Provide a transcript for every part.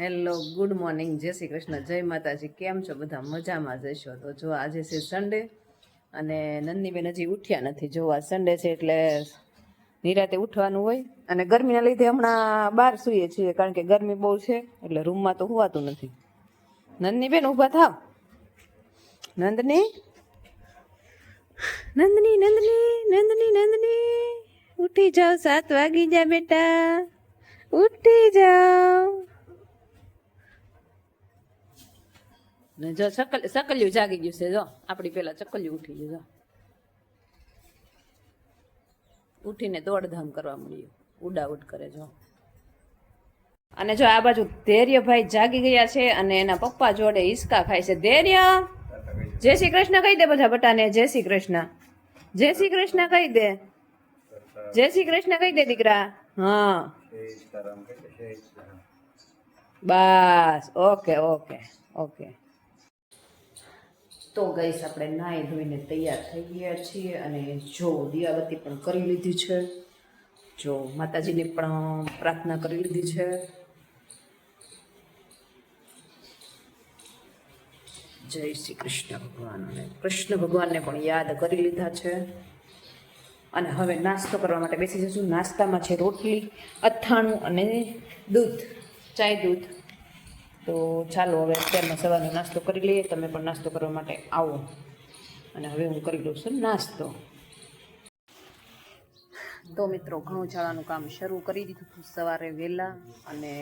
Hello, good morning. જય શ્રી કૃષ્ણ. જય માતાજી. કેમ છો બધા? મજામાં જશો તો જો આજે છે સન્ડે અને નંદનીબેન હજી ઉઠ્યા નથી. જો આ સન્ડે છે એટલે નિરાતે ઉઠવાનું હોય અને ગરમીના લીધે હમણાં બહાર સૂઈએ છીએ કારણ કે ગરમી બહુ છે એટલે રૂમમાં તો હોવાતું નથી. નંદનીબેન ઊભા થાવ. નંદની? નંદની નંદની નંદની નંદની. ઉઠી જાઓ સાત વાગી જા બેટા. ઉઠી જાઓ ને જો સકલ સકલ્યું જાગી ગયું છે, જો. આપણી પેલા ચકલિયું ઉઠી ગયું જો. ઉઠીને દોડધામ કરવા મળ્યું ઉડાઉડ કરે, જો. અને જો આ બાજુ ધૈર્યભાઈ જાગી ગયા છે અને એના પપ્પા જોડે હિસકા ખાય છે. ધૈર્ય! જય શ્રી કૃષ્ણ કહી દે બધા બટાને જય શ્રી કૃષ્ણ. જય શ્રી કૃષ્ણ કહી દે. જય શ્રી કૃષ્ણ કહી દે દીકરા. હા. બસ, ઓકે ઓકે ઓકે. તો ગઈશ આપણે નાહી ધોઈને તૈયાર થઈ ગયા છીએ અને જો દિયાબત્તી પણ કરી લીધી છે, જો માતાજીને પણ પ્રાર્થના કરી લીધી છે. જય શ્રી કૃષ્ણ ભગવાન. અને કૃષ્ણ ભગવાનને પણ યાદ કરી લીધા છે. અને હવે નાસ્તો કરવા માટે બેસી જશું. નાસ્તામાં છે રોટલી, અથાણું અને દૂધ, ચાય દૂધ. તો ચાલો હવે અત્યારમાં સવારનો નાસ્તો કરી લઈએ. તમે પણ નાસ્તો કરવા માટે આવો. અને હવે હું કરી લઉં છું નાસ્તો. તો મિત્રો, ઘણું ચાળવાનું કામ શરૂ કરી દીધું હતું સવારે વહેલા અને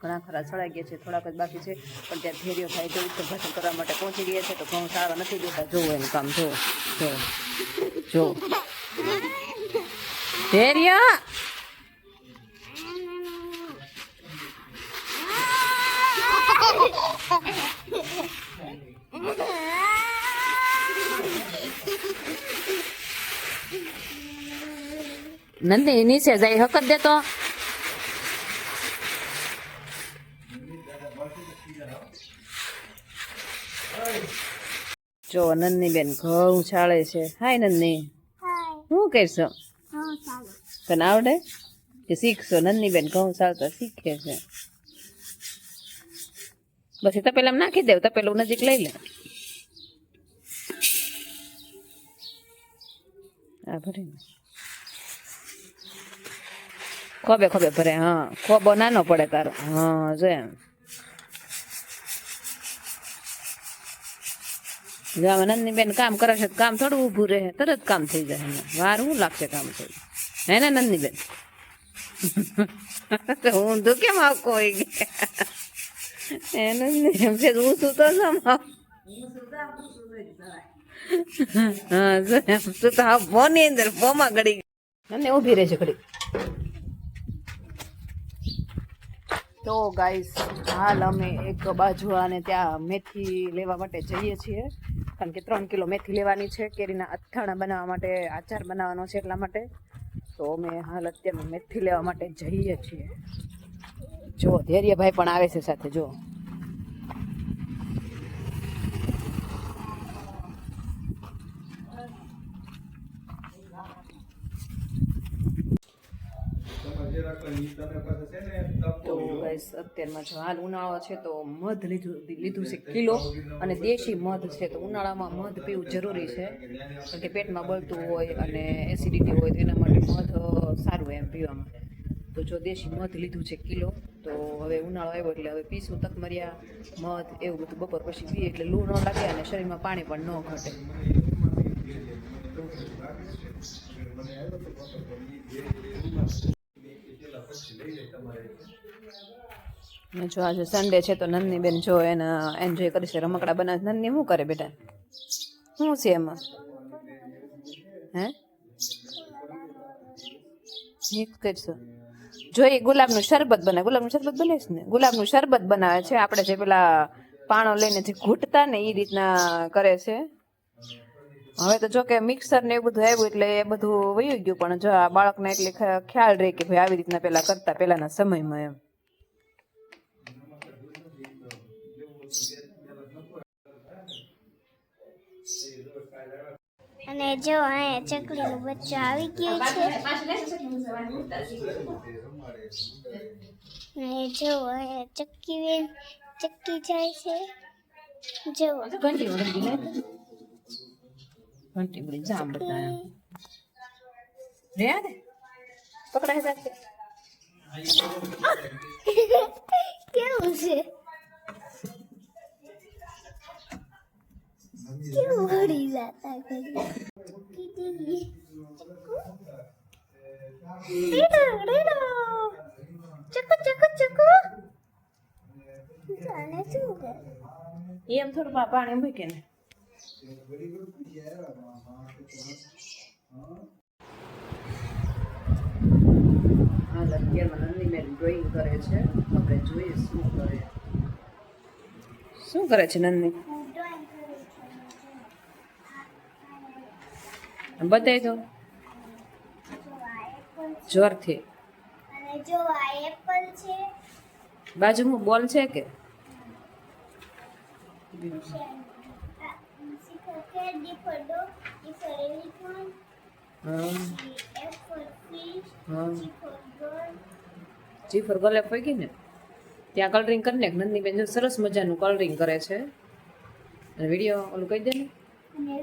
ઘણા ખરા ચડાઈ ગયા છે, થોડાક જ બાકી છે. પણ ત્યાં ધૈર્ય થાય જો તો ભાષણ કરવા માટે પહોંચી ગયા છે, તો ઘણું સારા નથી દેતા જોવો એનું કામ જો જો ધૈર્ય! નંદી નીચે જાય હકત દેતો જો નંદની બેન ઘઉં છાળે છે હાય નંદની શું કરશો તને આવડે કે શીખશો નંદની બેન ઘઉં ચાલતા શીખે છે બસ એ તપેલામાં નાખી દેવ તપેલું નજીક લઈ લે. ખોબે ખોબે ભરે, હા. ખોબો નાનો પડે તારો. હા, જો એમ. નંદની બેન કામ કરે છે તો કામ થોડું ઊભું રહે, તરત કામ થઈ જાય એને વાર શું લાગશે કામ થઈ હે ને નંદની બેન તો હું તો કેમ આવકો હોય? ગયા એ નંદની એમ છે હું શું તો હા તું હા ફોનની અંદર ફોમાં ગળી અને ઊભી રહેશે ઘડી તો ગાઈસ હાલ અમે એક બાજુ અને ત્યાં મેથી લેવા માટે જઈએ છીએ કારણ કે ત્રણ કિલો મેથી લેવાની છે કેરીના અથાણા બનાવવા માટે આચાર બનાવવાનો છે એટલા માટે તો અમે હાલ અત્યારે મેથી લેવા માટે જઈએ છીએ જો ધૈર્યભાઈ પણ આવે છે સાથે જો અત્યારમાં જો હાલ ઉનાળો છે, તો મધ લીધું લીધું છે કિલો અને દેશી મધ છે. તો ઉનાળામાં મધ પીવું જરૂરી છે, કારણ કે પેટમાં બળતું હોય અને એસિડિટી હોય, તો એના માટે મધ સારું એમ પીવામાં. તો જો દેશી મધ લીધું છે કિલો તો હવે ઉનાળો આવ્યો એટલે હવે પીશું તકમરિયા મધ, એવું બધું બપોર પછી પીએ એટલે લૂ ન લાગે અને શરીરમાં પાણી પણ ન ઘટે. જો આજે સન્ડે છે તો નંદની બેન જો એના એન્જોય કરી છે રમકડા બનાવે નંદની શું કરે બેટા? શું છે એમાં? હે? એક કરશો જો એ ગુલાબનું શરબત બનાવે ગુલાબનું શરબત બને છે ને? ગુલાબનું શરબત બનાવે છે, આપણે જે પેલા પાણો લઈને જે ઘૂંટતા ને એ રીતના કરે છે. હવે તો જો કે મિક્સર ને એવું બધું આવ્યું એટલે એ બધું વયું ગયું, પણ જો આ બાળકને એટલે ખ્યાલ રહે કે ભાઈ આવી રીતના પેલા કરતા, પેલાના સમયમાં એમ. અને જો અહીંયા ચકલીનું બચ્ચું આવી ગયું છે. અને જો અહીંયા ચક્કી વેન ચક્કી જાય છે. જો. ઘંટી વળગી લે. ઘંટી બધી જામ બધા રે દે. પકડાય જાતે કેવું છે? કેવું હળી જાતા કરી એમ થોડું પા- પાણી મૂકીને. હાલ અત્યારમાં નંદીબેન ડ્રોઈંગ કરે છે. આપણે જોઈએ શું કરે. શું કરે છે નંદની? બતાવી દો. જોરથી. અને જો આ એપલ છે. બાજુમાં બોલ છે કે? જી ફોર ગર્લ એફ ગઈ ને ત્યાં કલરિંગ કરી ને નંદનીબેન બેન સરસ મજાનું કલરિંગ કરે છે. અને વીડિયો ઓલું કહી દે ને.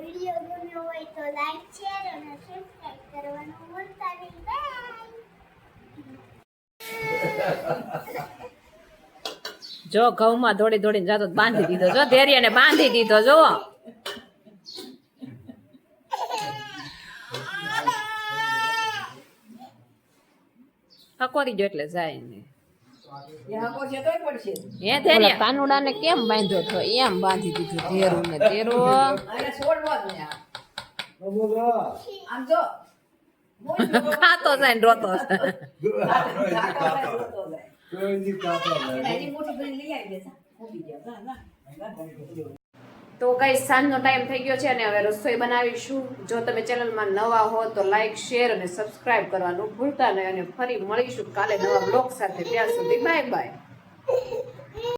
વીડિયો ગમ્યો હોય તો લાઈક શેર અને સબસ્ક્રાઇબ કરવાનું ભૂલતા નહીં. બાય જો ઘઉંમાં દોડી દોડીને જાતો તો બાંધી દીધો. જો ધૈર્યને બાંધી દીધો જો. હકોરી જો એટલે જાય ને. હે ધૈર્ય? કાનુડાને કેમ બાંધ્યો તો? એમ બાંધી દીધું ધેરું ને ધેરો. ખાતો જાય ને રોતો જાય. તો કઈ સાંજનો ટાઈમ થઈ ગયો છે અને હવે રસોઈ બનાવીશું. જો તમે ચેનલમાં નવા હો તો લાઈક શેર અને સબસ્ક્રાઇબ કરવાનું ભૂલતા નહીં અને ફરી મળીશું કાલે નવા બ્લોગ સાથે. ત્યાં સુધી બાય બાય